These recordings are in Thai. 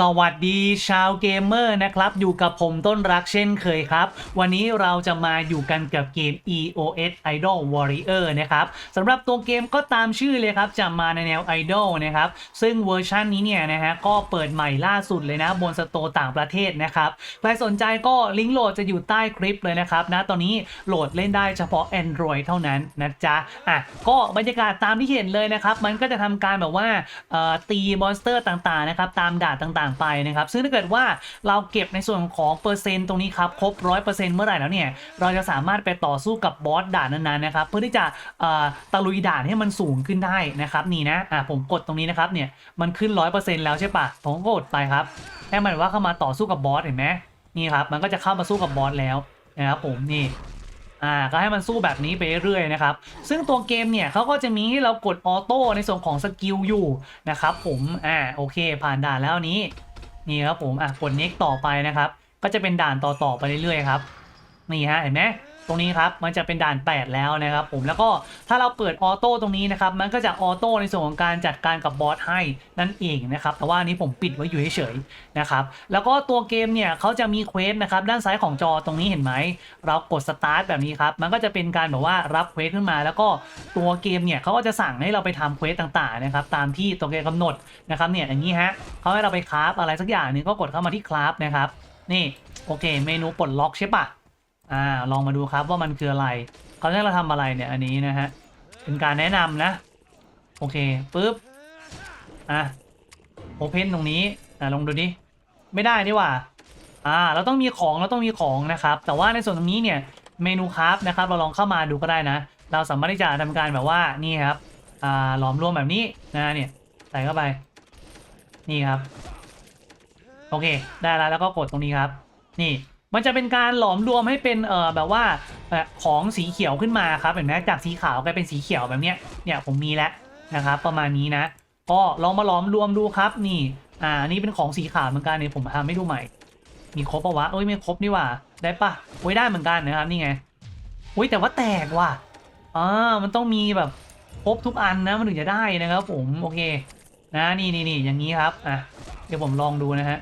สวัสดีชาวเกมเมอร์นะครับ อยู่กับผมต้นรักเช่นเคยครับ วันนี้เราจะมาอยู่กันกับเกม EOS Idol Warrior นะครับสำหรับตัวเกมก็ตามชื่อเลยครับ จะมาในแนว Idol นะครับ ซึ่งเวอร์ชันนี้เนี่ยนะฮะก็เปิดใหม่ล่าสุดเลยนะ บนสโตร์ต่างประเทศนะครับ ใครสนใจก็ลิงก์โหลดจะอยู่ใต้คลิปเลยนะครับนะตอนนี้โหลดเล่นได้เฉพาะ Android เท่านั้นนะจ๊ะอะก็บรรยากาศตามที่เห็นเลยนะครับ มันก็จะทำการแบบว่าเอ่อตีมอนสเตอร์ต่างๆนะครับตามด่านต่างๆไปนะครับ ซึ่งถ้าเกิดว่าเราเก็บในส่วนของเปอร์เซ็นต์ตรงนี้ครับ ครบร้อยเปอร์เซ็นต์เมื่อไหร่แล้วเนี่ย เราจะสามารถไปต่อสู้กับบอสด่านนั้นๆนะครับ เพื่อที่จะตะลุยด่านให้มันสูงขึ้นได้นะครับนี่นะอะผมกดตรงนี้นะครับเนี่ยมันขึ้นร้อยเปอร์เซ็นต์แล้วใช่ปะผมก็กดไปครับให้มันว่าเข้ามาต่อสู้กับบอสเห็นไหมนี่ครับมันก็จะเข้ามาสู้กับบอสแล้วนะครับผมนี่ อ่าก็ให้มันสู้แบบนี้ไปเรื่อยๆนะครับ ซึ่งตัวเกมเนี่ยเขาก็จะมีให้เรากดออโต้ในส่วนของสกิลอยู่นะครับผมอ่าโอเค ผ่านด่านแล้วนนี้นี่ครับผมอะกด next ต่อไปนะครับ ก็จะเป็นด่านต่อๆไปเรื่อยๆครับนี่ฮะเห็นไหม ตรงนี้ครับมันจะเป็นด่าน 8 แล้วนะครับผมแล้วก็ถ้าเราเปิดออโต้ตรงนี้นะครับมันก็จะออโต้ในส่วนของการจัดการกับบอสให้นั่นเองนะครับแต่ว่านี้ผมปิดไว้อยู่เฉยๆนะครับแล้วก็ตัวเกมเนี่ยเขาจะมีเควสนะครับด้านซ้ายของจอตรงนี้เห็นไหมเรากดสตาร์ทแบบนี้ครับมันก็จะเป็นการแบบว่ารับเควสขึ้นมา แล้วก็ตัวเกมเนี่ยเขาก็จะสั่งให้เราไปทำเควสต่างๆนะครับตามที่ตัวเกมกำหนดนะครับเนี่ยอย่างนี้ฮะเขาให้เราไปคราฟอะไรสักอย่างหนึงก็กดเข้ามาที่คราฟนะครับนี่โอเค เมนูปลดล็อกใช่ปะ อ่าลองมาดูครับว่ามันคืออะไรเขาให้เราทำอะไรเนี่ยอันนี้นะฮะเป็นการแนะนำนะ โอเคปุ๊บอะโอเพนตรงนี้อะลองดูดิไม่ได้นี่ว่าอ่าเราต้องมีของเราต้องมีของนะครับ แต่ว่าในส่วนตรงนี้เนี่ยเมนูคราฟนะครับเราลองเข้ามาดูก็ได้นะ เราสามารถที่จะทำการแบบว่านี่ครับอ่าหลอมรวมแบบนี้นะเนี่ยใส่เข้าไป นี่ครับ โอเค ได้แล้วแล้วก็กดตรงนี้ครับ นี่ มันจะเป็นการหลอมรวมให้เป็นเอ่อแบบว่าของสีเขียวขึ้นมาครับเห็นไหมจากสีขาวกลายเป็นสีเขียวแบบเนี้ยเนี่ยผมมีแล้วนะครับประมาณนี้นะก็ลองมาหลอมรวมดูครับนี่อ่านนี้เป็นของสีขาวเหมือนกันเนี่ยผมทำให้ดูใหม่ มีครบปะวะเอ้ยไม่ครบนี่ว่าได้ปะโอ้ยได้เหมือนกันนะครับนี่ไงโอ้ยแต่ว่าแตกว่ะอ่ามันต้องมีแบบครบทุกอันนะมันถึงจะได้นะครับ ผมโอเคนะนี่นี่นี่อย่างนี้ครับอะเดี๋ยวผมลองดูนะฮะ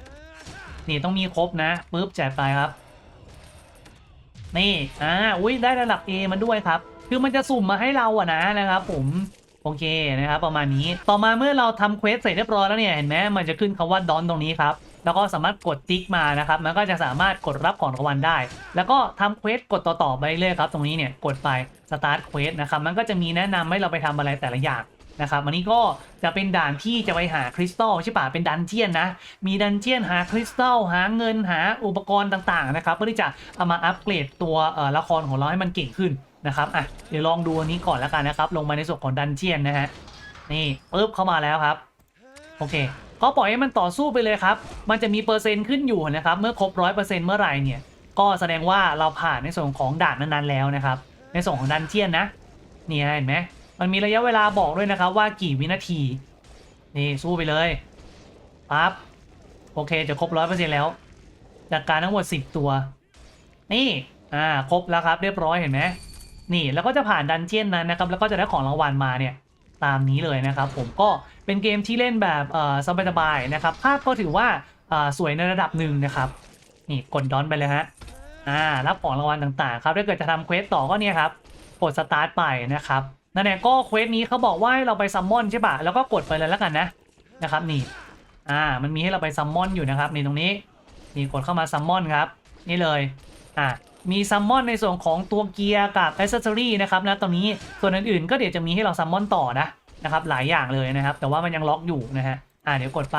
นี่ต้องมีครบนะปุ๊บแจกไปครับ นี่อ่าอุ้ยได้ระดับ A มาด้วยครับ คือมันจะสุ่มมาให้เราอะนะนะครับ ผมโอเคนะครับประมาณนี้ต่อมาเมื่อเราทำเควสเสร็จเรียบร้อยแล้วเนี่ยเห็นไหมมันจะขึ้นคำว่าดอนตรงนี้ครับแล้วก็สามารถกดติ๊กมานะครับ มันก็จะสามารถกดรับของรางวัลได้ แล้วก็ทำเควสกดต่อๆไปเรื่อยครับ ตรงนี้เนี่ยกดไปสตาร์ทเควสนะครับ มันก็จะมีแนะนำให้เราไปทำอะไรแต่ละอย่าง นะครับอันนี้ก็จะเป็นด่านที่จะไปหาคริสตัลใช่ปะเป็นดันเจียนนะ มีดันเจียนหาคริสตัลหาเงินหาอุปกรณ์ต่างๆนะครับเพื่อที่จะเอามาอัปเกรดตัวละครของเราให้มันเก่งขึ้นนะครับอะเดี๋ยวลองดูอันนี้ก่อนแล้วกันนะครับ ลงมาในส่วนของดันเจียนนะฮะนี่ปุ๊บเข้ามาแล้วครับ โอเคก็ปล่อยให้มันต่อสู้ไปเลยครับ มันจะมีเปอร์เซ็นต์ขึ้นอยู่นะครับเมื่อครบร้อยเปอร์เซ็นต์เมื่อไหร่เนี่ยก็แสดงว่าเราผ่านในส่วนของด่านนั้นๆแล้วนะครับ ในส่วนของดันเจียนนะนี่เห็นไหม มันมีระยะเวลาบอกด้วยนะครับว่ากี่วินาที นี่สู้ไปเลยปั๊บโอเคจะครบร้อยเปอร์เซ็นต์แล้ว จากการทั้งหมดสิบตัว นี่อ่าครบแล้วครับเรียบร้อยเห็นไหมนี่แล้วก็จะผ่านดันเจียนนั้นนะครับแล้วก็จะได้ของรางวัลมาเนี่ยตามนี้เลยนะครับ ผมก็เป็นเกมที่เล่นแบบเอ่อสบายๆนะครับภาพก็ถือว่าอ่าสวยในระดับหนึ่งนะครับ นี่กดดอนไปเลยฮะอ่ารับของรางวัลต่างๆ ครับถ้าเกิดจะทำเควสต่อก็เนี่ยครับกดสตาร์ทไปนะครับ นั่นแหละก็เควสนี้เขาบอกว่าให้เราไปซัมมอนใช่ปะแล้วก็กดไปเลยแล้วกันนะนะครับนี่อ่ามันมีให้เราไปซัมมอนอยู่นะครับนี่ตรงนี้นี่กดเข้ามาซัมมอนครับ นี่เลยอ่ามีซัมมอนในส่วนของตัวเกียร์กับแอ c เซสซอรี่นะครับนะตรงนี้ส่วนอื่นๆก็เดี๋ยวจะมีให้เราซัมมอนต่อนะนะครับหลายอย่างเลยนะครับ แต่ว่ามันยังล็อกอยู่นะฮะอ่าเดี๋ยวกดไป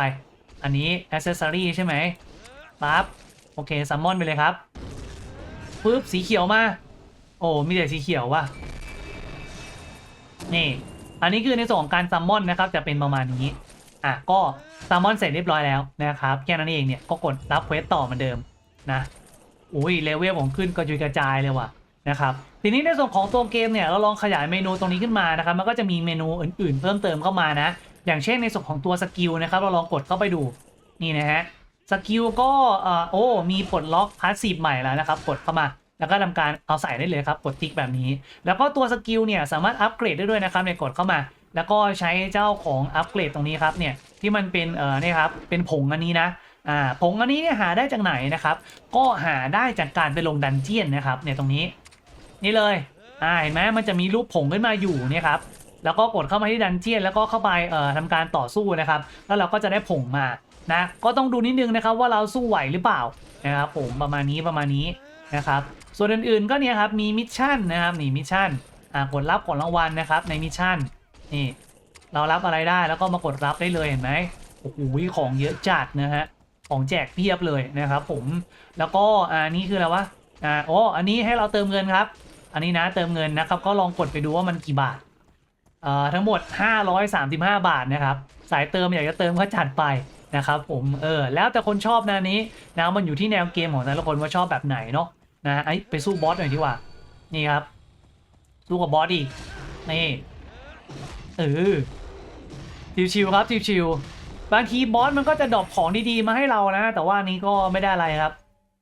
อันนี้แอ c เซสซอรี่ใช่ไหมปั๊บโอเคซัมมอนไปเลยครับปึ๊บสีเขียวมา โอ้มีแต่สีเขียวว่ะ นี่ อันนี้คือในส่วนของการซัมมอนนะครับ จะเป็นประมาณนี้ อะ ก็ซัมมอนเสร็จเรียบร้อยแล้วนะครับ แค่นั้นเองเนี่ย ก็กดรับเควสต่อเหมือนเดิมนะ อุ้ยเลเวลผมขึ้นกระจุยกระจายเลยว่ะนะครับ ทีนี้ในส่วนของตัวเกมเนี่ย เราลองขยายเมนูตรงนี้ขึ้นมานะครับ มันก็จะมีเมนูอื่นๆ เพิ่มเติมเข้ามานะ อย่างเช่นในส่วนของตัวสกิลนะครับ เราลองกดเข้าไปดู นี่นะฮะ สกิลก็เอ่อโอ้ มีปลดล็อกพาสซีฟใหม่แล้วนะครับ กดเข้ามา แล้วก็ทำการเอาใส่ได้เลยครับกดติ๊กแบบนี้ แล้วก็ตัวสกิลเนี่ยสามารถอัปเกรดได้ด้วยนะครับเนี่ยกดเข้ามา แล้วก็ใช้เจ้าของอัปเกรดตรงนี้ครับเนี่ยที่มันเป็นเอ่อเนี่ยครับเป็นผงอันนี้นะอ่าผงอันนี้เนี่ยหาได้จากไหนนะครับ ก็หาได้จากการไปลงดันเจียนนะครับเนี่ยตรงนี้ นี่เลยอ่าเห็นไหมมันจะมีรูปผงขึ้นมาอยู่เนี่ยครับแล้วก็กดเข้ามาที่ดันเจียนแล้วก็เข้าไปเอ่อทำการต่อสู้นะครับ แล้วเราก็จะได้ผงมานะก็ต้องดูนิดนึงนะครับว่าเราสู้ไหวหรือเปล่านะครับผมประมาณนี้ประมาณนี้ นะครับ ส่วนอื่นๆก็เนี่ยครับมีมิชชั่นนะครับนี่มิชชั่นอ่ากดรับของรางวัลนะครับในมิชชั่นนี่เรารับอะไรได้แล้วก็มากดรับได้เลยเห็นไหมโอ้โหของเยอะจัดนะฮะของแจกเพียบเลยนะครับ ผมแล้วก็อ่านี่คืออะไรวะอ่าโอ้อันนี้ให้เราเติมเงินครับ อันนี้นะเติมเงินนะครับ ก็ลองกดไปดูว่ามันกี่บาทเอ่อทั้งหมด 535 บาทนะครับ สายเติมอยากจะเติมก็จัดไป นะครับผมเออแล้วแต่คนชอบนะนี้นะมันอยู่ที่แนวเกมของแต่ละคนว่าชอบแบบไหนเนาะนะไอ้ไปสู้บอสหน่อยดีกว่านี่ครับสู้กับบอสอีกนี่เออชิวๆครับชิวๆบางทีบอสมันก็จะดรอปของดีๆมาให้เรานะ แต่ว่านนี้ก็ไม่ได้อะไรครับ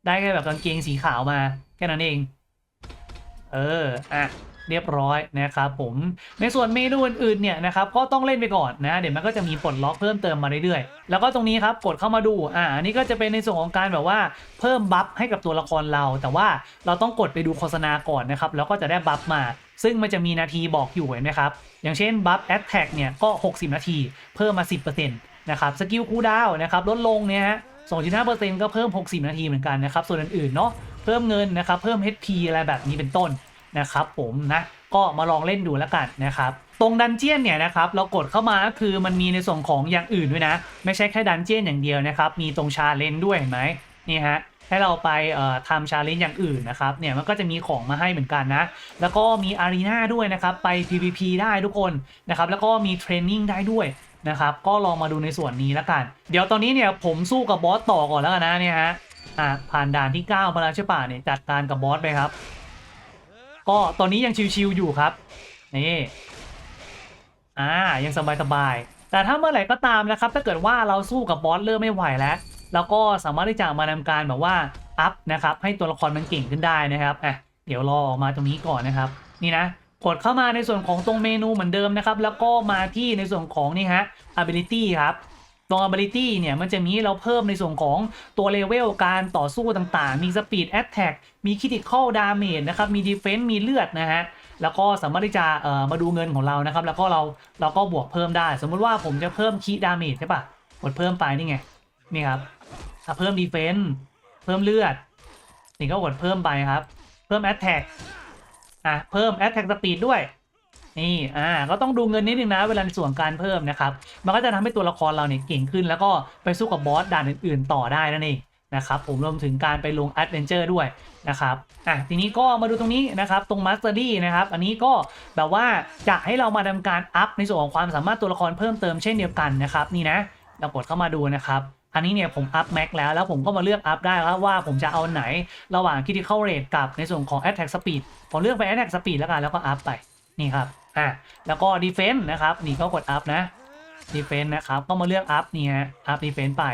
ได้แค่แบบกางเกงสีขาวมาแค่นั้นเอง เอออะ เรียบร้อยนะครับผมในส่วนเมนูอื่นๆเนี่ยนะครับก็ต้องเล่นไปก่อนนะเดี๋ยวมันก็จะมีปลดล็อกเพิ่มเติมมาเรื่อยๆ แล้วก็ตรงนี้ครับกดเข้ามาดูอ่าอันนี้ก็จะเป็นในส่วนของการแบบว่าเพิ่มบัฟให้กับตัวละครเรา แต่ว่าเราต้องกดไปดูโฆษณาก่อนนะครับแล้วก็จะได้บัฟมาซึ่งมันจะมีนาทีบอกอยู่เห็นไหมครับ อย่างเช่นบัฟแอ t แท็กเนี่ยก็ 60 นาที เพิ่มมา 10%นะครับสกิลคูดาวน์นะครับลดลงเนี่ยฮะ2.5%ก็เพิ่ม 60 นาทีเหมือนกันนะครับ ส่วนอื่นๆเนาะเพิ่มเงินนะครับ เพิ่ม HP อะไรแบบนี้เป็นต้น นะครับผมนะก็มาลองเล่นดูแล้วกันนะครับตรงดันเจียนเนี่ยนะครับเรากดเข้ามาก็คือมันมีในส่วนของอย่างอื่นด้วยนะ ไม่ใช่แค่ดันเจียนอย่างเดียวนะครับ มีตรงชาเลนจ์ด้วยเห็นไหมนี่ฮะให้เราไปทำชาเลนจ์อย่างอื่นนะครับเนี่ยมันก็จะมีของมาให้เหมือนกันนะ แล้วก็มีอารีนาด้วยนะครับไป PVP ได้ทุกคนนะครับแล้วก็มีเทรนนิ่งได้ด้วยนะครับก็ลองมาดูในส่วนนี้แล้วกัน เดี๋ยวตอนนี้เนี่ยผมสู้กับบอสต่อก่อนแล้วกันนะเนี่ยฮะอะผ่านด่านที่ 9 มาแล้วใช่ป่ะเนี่ยจัดการกับบอสไปครับ ก็ตอนนี้ยังชิวๆอยู่ครับนี่อ่ายังสบายๆแต่ถ้าเมื่อไหร่ก็ตามนะครับ ถ้าเกิดว่าเราสู้กับบอสเริ่มไม่ไหวแล้วแล้วก็สามารถที่จะมานำการแบบว่าอัพนะครับให้ตัวละครมันเก่งขึ้นได้นะครับอะเดี๋ยวรอออกมาตรงนี้ก่อนนะครับ นี่นะกดเข้ามาในส่วนของตรงเมนูเหมือนเดิมนะครับ แล้วก็มาที่ในส่วนของนี่ฮะ ability ครับ ตรง ability เนี่ยมันจะมีเราเพิ่มในส่วนของตัวเลเวลการต่อสู้ต่างๆ มี speed attack มี critical damage นะครับ มี defense มีเลือดนะฮะแล้วก็สามารถที่จะเอ่อมาดูเงินของเรานะครับ แล้วก็เราเราก็บวกเพิ่มได้ สมมุติว่าผมจะเพิ่มคีดาเมจใช่ปะกดเพิ่มไปนี่ไงนี่ครับถ้าเพิ่ม defense เพิ่มเลือดนี่ก็กดเพิ่มไปครับ เพิ่ม attack อะเพิ่ม attack speed ด้วย นี่อ่าก็ต้องดูเงินนิดนึงนะเวลาในส่วนการเพิ่มนะครับ มันก็จะทำให้ตัวละครเราเนี่ยเก่งขึ้น แล้วก็ไปสู้กับบอสด่านอื่น ๆ ต่อได้นั่นเองนะครับผมรวมถึงการไปลง Adventure ด้วยนะครับอะทีนี้ก็มาดูตรงนี้นะครับตรง Mastery นะครับอันนี้ก็แบบว่าจะให้เรามาทำการอัพในส่วนของความสามารถตัวละครเพิ่มเติมเช่นเดียวกันนะครับนี่นะเรากดเข้ามาดูนะครับอันนี้เนี่ยผมอัพแม็กแล้วแล้วผมก็มาเลือกอัพได้แล้วว่าผมจะเอาไหนระหว่าง Critical Rate กับในส่วนของ Attack Speed ผมเลือกไป Attack Speed แล้วกันแล้วก็อัพไปนี่ครับ อะแล้วก็ดีเฟนต์นะครับนี่ก็กดอัพนะดีเฟนต์นะครับก็มาเลือกอัพนี่ฮะอัพดีเฟนต์ไป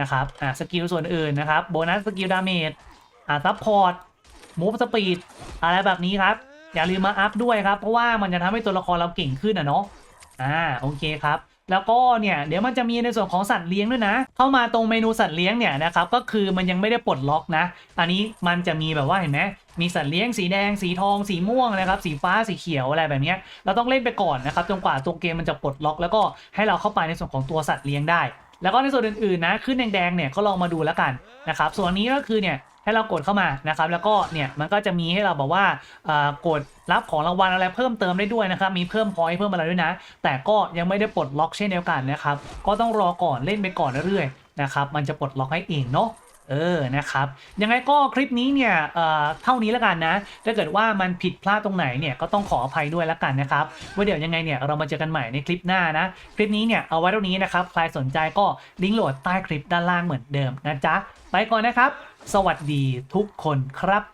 นะครับอะสกิลส่วนอื่นนะครับโบนัสสกิลดาเมจอะซัพพอร์ตมูฟสปีดอะไรแบบนี้ครับ อย่าลืมมาอัพด้วยครับ เพราะว่ามันจะทำให้ตัวละครเราเก่งขึ้นอะเนาะอ่าโอเคครับ แล้วก็เนี่ยเดี๋ยวมันจะมีในส่วนของสัตว์เลี้ยงด้วยนะ เข้ามาตรงเมนูสัตว์เลี้ยงเนี่ยนะครับก็คือมันยังไม่ได้ปลดล็อกนะ อันนี้มันจะมีแบบว่าเห็นไหมมีสัตว์เลี้ยงสีแดงสีทองสีม่วงนะครับสีฟ้าสีเขียวอะไรแบบนี้เราต้องเล่นไปก่อนนะครับจนกว่าตัวเกมมันจะปลดล็อก แล้วก็ให้เราเข้าไปในส่วนของตัวสัตว์เลี้ยงได้ แล้วก็ในส่วนอื่นๆนะขึ้นแดงๆเนี่ยก็ลองมาดูแล้วกันนะครับส่วนนี้ก็คือเนี่ย ให้เรากดเข้ามานะครับ แล้วก็เนี่ยมันก็จะมีให้เราบอกว่ากดรับของรางวัลอะไรเพิ่มเติมได้ด้วยนะครับ มีเพิ่มพอยต์เพิ่มอะไรด้วยนะ แต่ก็ยังไม่ได้ปลดล็อกเช่นเดียวกันนะครับ ก็ต้องรอก่อนเล่นไปก่อนเรื่อยๆนะครับ มันจะปลดล็อกให้เองเนาะเออ นะครับ ยังไงก็คลิปนี้เนี่ยเอ่อเท่านี้แล้วกันนะ ถ้าเกิดว่ามันผิดพลาดตรงไหนเนี่ยก็ต้องขออภัยด้วยแล้วกันนะครับว่าเดี๋ยวยังไงเนี่ยเรามาเจอกันใหม่ในคลิปหน้านะ คลิปนี้เนี่ยเอาไว้เท่านี้นะครับ ใครสนใจก็ลิงก์โหลดใต้คลิปด้านล่างเหมือนเดิมนะจ๊ะ ไปก่อนนะครับ สวัสดีทุกคนครับ